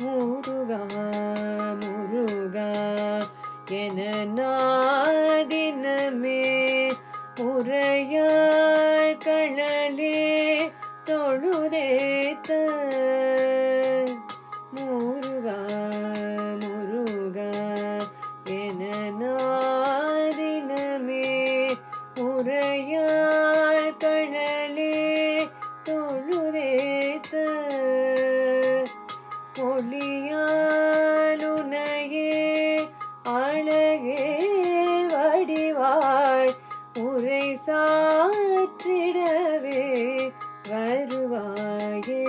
முருகா முருகா என நாதினமே உரையாள் கழலே தொழுதேத்த முருகா முருகா என நாதினமே உரையாள் சாற்றிடவே வருவாயே.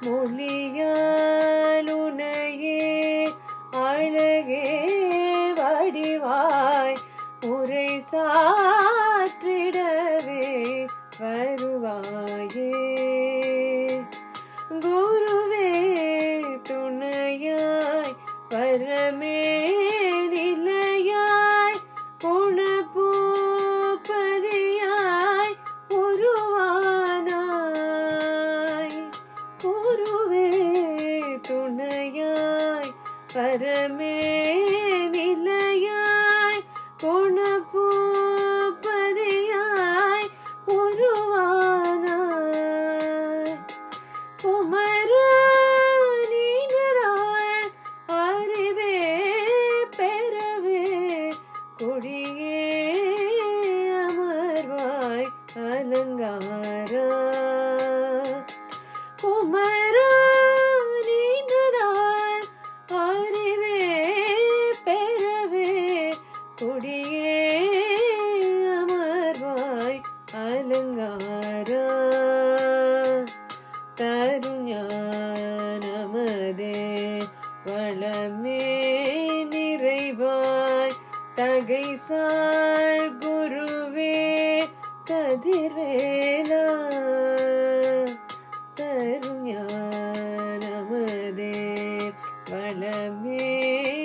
மொழியாலுனையே அழகே வடிவாய். உரை சாற்றிடவே வருவாயே. குருவே துணையாய் பரமே நிலையாய் குணபூபதியாய் உருவானாய். குமரனினராள் அறிவே பெறவே கொடியே அமர்வாய் அலங்காரா. குமர கொடியே அமர்வாய் அலங்காரா தருஞானமதே வளமே நிறைவாய் தகைசால் குருவே கதிர்வேலா தருஞானமதே வளமே நிறைவாய்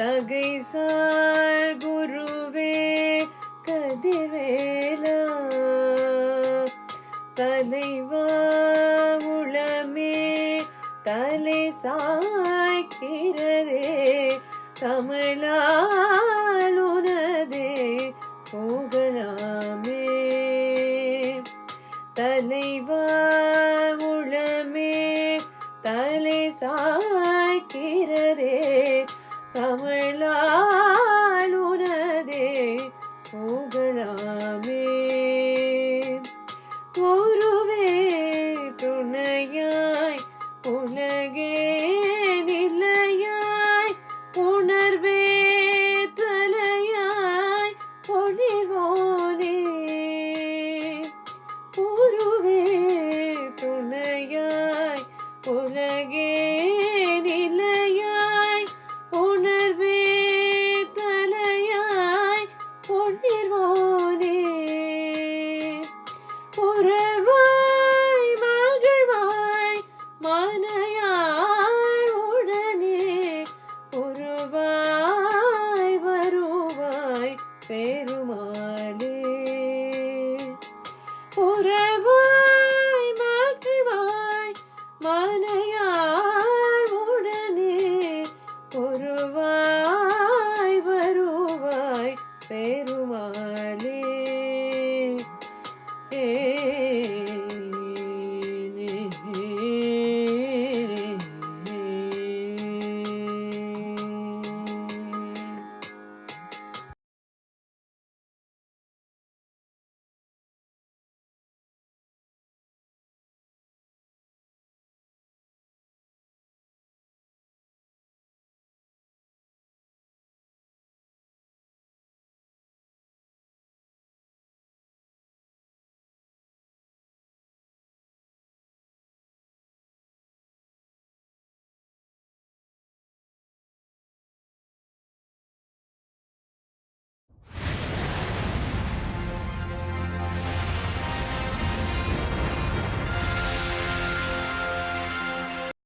தகைசால் குருவே கதிரேலா. தலைவா உளமே தலை சாய்க்கிறதே கமலாலுனதே புகழாமே. தலைவா உளமே தலை சாய்க்கிறதே தமிழாலுனதே புகழாமே. ஒருவே துணையாய் உலகே நிலையாய் உணர்வே தலையாய் பொழிவோனே. ஒருவே துணையாய் உலகே கண்ணீர்வானே. உறவாய் மகிழ்வாய் மனையாள் உடனே. உருவாய் வருவாய் பெருமாளே. உறவாய்